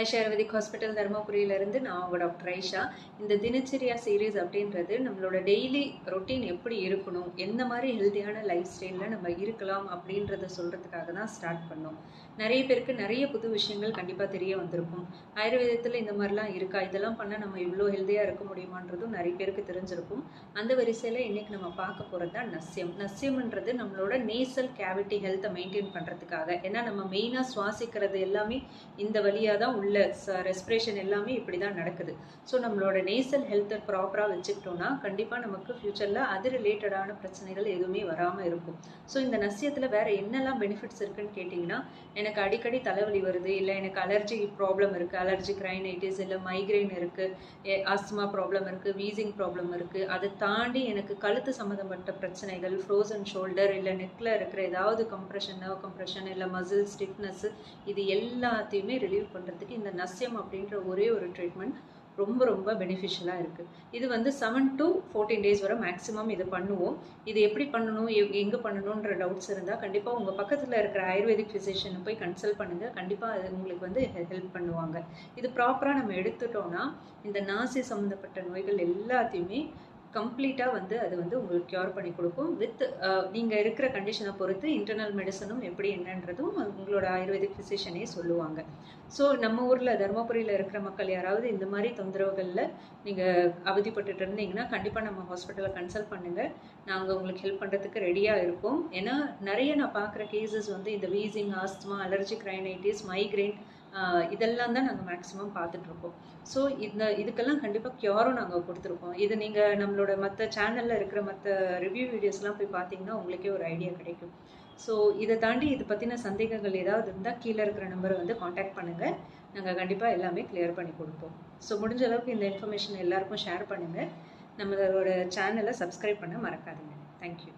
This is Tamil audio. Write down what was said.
ஐஷா ஹாஸ்பிட்டல் தருமபுரியிலேருந்து நான் உங்கள் டாக்டர் ஐஷா. இந்த தினச்சரியா சீரீஸ் அப்படின்றது நம்மளோட டெய்லி ரொட்டீன் எப்படி இருக்கணும் எந்த மாதிரி ஹெல்த்தியான லைஃப் ஸ்டைலில் நம்ம இருக்கலாம் அப்படின்றத சொல்கிறதுக்காக தான் ஸ்டார்ட் பண்ணோம். நிறைய பேருக்கு நிறைய புது விஷயங்கள் கண்டிப்பாக தெரிய வந்திருக்கும். ஆயுர்வேதத்தில் இந்த மாதிரிலாம் இருக்கா? இதெல்லாம் பண்ணால் நம்ம இவ்வளோ ஹெல்த்தியாக இருக்க முடியுமான்றதும் நிறைய பேருக்கு தெரிஞ்சிருக்கும். அந்த வரிசையில் இன்னைக்கு நம்ம பார்க்க போகிறது தான் நஸ்யம். நஸ்யம்ன்றது நம்மளோட நேசல் கேவிட்டி ஹெல்த்தை மெயின்டைன் பண்ணுறதுக்காக ஏன்னா நம்ம மெயினாக சுவாசிக்கிறது எல்லாமே இந்த வழியாக தான் உள்ள ரெஸ்பிரேஷன் எல்லாமே இப்படி தான் நடக்குது. ஸோ நம்மளோட நேசல் ஹெல்த்தை ப்ராப்பராக வச்சுக்கிட்டோம்னா கண்டிப்பாக நமக்கு ஃப்யூச்சரில் அது ரிலேட்டடான பிரச்சனைகள் எதுவுமே வராமல் இருக்கும். ஸோ இந்த நசியத்தில் வேறு என்னெல்லாம் பெனிஃபிட்ஸ் இருக்குன்னு கேட்டிங்கன்னா எனக்கு அடிக்கடி தலைவலி வருது இல்லை எனக்கு அலர்ஜி ப்ராப்ளம் இருக்குது அலர்ஜி கிரைனைட்டிஸ் இல்லை மைக்ரைன் இருக்குது ஆஸ்துமா ப்ராப்ளம் இருக்குது வீசிங் ப்ராப்ளம் இருக்குது அதை தாண்டி எனக்கு கழுத்து சம்மந்தப்பட்ட பிரச்சனைகள் ஃப்ரோசன் ஷோல்டர் இல்லை நெக்கில் இருக்கிற ஏதாவது கம்ப்ரெஷன் நர்வ் கம்ப்ரெஷன் இல்லை மசில் ஸ்டிஃப்னஸ் இது எல்லாத்தையுமே ரிலீவ் பண்ணுறதுக்கு இந்த நஸ்யம் அப்படின்ற ஒரே ஒரு ட்ரீட்மெண்ட் ரொம்ப ரொம்ப பெனிஃபிஷியலாக இருக்குது இது வந்து செவன் டு ஃபோர்டீன் டேஸ் வரை மேக்ஸிமம் இது பண்ணுவோம். இது எப்படி பண்ணணும் எங்கே பண்ணணுன்ற டவுட்ஸ் இருந்தால் கண்டிப்பாக உங்கள் பக்கத்தில் இருக்கிற ஆயுர்வேதிக் ஃபிசிஷியனை போய் கன்சல்ட் பண்ணுங்கள் கண்டிப்பாக அது உங்களுக்கு வந்து ஹெல்ப் பண்ணுவாங்க. இது ப்ராப்பராக நம்ம எடுத்துட்டோம்னா இந்த நாசி சம்மந்தப்பட்ட நோய்கள் எல்லாத்தையுமே கம்ப்ளீட்டாக வந்து அது வந்து உங்களுக்கு க்யூர் பண்ணி கொடுக்கும். வித் நீங்கள் இருக்கிற கண்டிஷனை பொறுத்து இன்டர்னல் மெடிசனும் எப்படி என்னன்றதும் உங்களோட ஆயுர்வேதிக் ஃபிசிஷியனே சொல்லுவாங்க. ஸோ நம்ம ஊரில் தருமபுரியில் இருக்கிற மக்கள் யாராவது இந்த மாதிரி தொந்தரவுகளில் நீங்கள் அவதிப்பட்டுட்டு இருந்தீங்கன்னா கண்டிப்பாக நம்ம ஹாஸ்பிட்டலில் கன்சல்ட் பண்ணுங்கள் நாங்கள் உங்களுக்கு ஹெல்ப் பண்ணுறதுக்கு ரெடியாக இருக்கோம் ஏன்னா நிறைய நான் பார்க்குற கேசஸ் வந்து இந்த wheezing asthma allergic rhinitis migraine இதெல்லாம் தான் நாங்கள் மேக்ஸிமம் பார்த்துட்ருக்கோம் ஸோ இந்த இதுக்கெல்லாம் கண்டிப்பாக க்யூரும் நாங்கள் கொடுத்துருக்கோம். இது நீங்கள் நம்மளோட மற்ற சேனலில் இருக்கிற மற்ற ரிவ்யூ வீடியோஸ்லாம் போய் பார்த்தீங்கன்னா உங்களுக்கே ஒரு ஐடியா கிடைக்கும். ஸோ இதை தாண்டி இது பற்றின சந்தேகங்கள் ஏதாவது இருந்தால் கீழே இருக்கிற நம்பரை வந்து காண்டாக்ட் பண்ணுங்கள் நாங்கள் கண்டிப்பாக எல்லாமே கிளியர் பண்ணி கொடுப்போம். ஸோ முடிஞ்ச அளவுக்கு இந்த இன்ஃபர்மேஷன் எல்லாருக்கும் ஷேர் பண்ணுங்கள் நம்மளோட சேனலை சப்ஸ்கிரைப் பண்ண மறக்காதீங்க. தேங்க்யூ